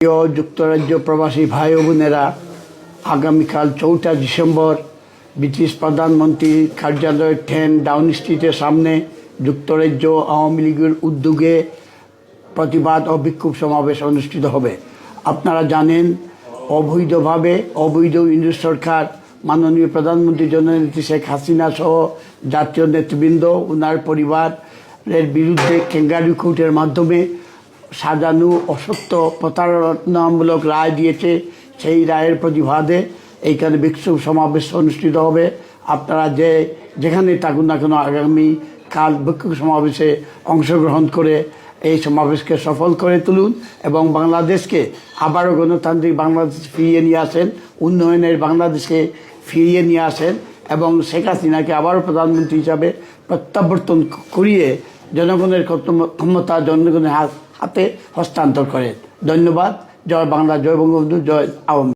প্রিয় যুক্তরাজ্য প্রবাসী ভাই ও বোনেরা, আগামীকাল চৌঠা ডিসেম্বর ব্রিটিশ প্রধানমন্ত্রীর কার্যালয় টেন ডাউন স্ট্রিটের সামনে যুক্তরাজ্য আওয়ামী লীগের উদ্যোগে প্রতিবাদ ও বিক্ষোভ সমাবেশ অনুষ্ঠিত হবে। আপনারা জানেন, অবৈধভাবে অবৈধ ইংরেজ সরকার, মাননীয় প্রধানমন্ত্রী জননেত্রী শেখ হাসিনা সহ জাতীয় নেতৃবৃন্দ ওনার পরিবারের বিরুদ্ধে ক্যাঙ্গারু কোর্টের মাধ্যমে সাজানো অসত্য প্রতারণামূলক রায় দিয়েছে সেই রায়ের প্রতিবাদে এইখানে বিক্ষোভ সমাবেশ অনুষ্ঠিত হবে। আপনারা যে যেখানে থাকুন না কেন, আগামী কাল বিক্ষোভ সমাবেশে অংশগ্রহণ করে এই সমাবেশকে সফল করে তুলুন এবং বাংলাদেশকে আবারও গণতান্ত্রিক বাংলাদেশ ফিরিয়ে নিয়ে আসেন, উন্নয়নের বাংলাদেশকে ফিরিয়ে নিয়ে আসেন এবং শেখ হাসিনাকে আবারও প্রধানমন্ত্রী হিসাবে প্রত্যাবর্তন করিয়ে জনগণের ক্ষম- ক্ষমতা, জনগণের হাত- হাতে হস্তান্তর করে। ধন্যবাদ। জয় বাংলা জয় বঙ্গবন্ধু জয় আওয়ামী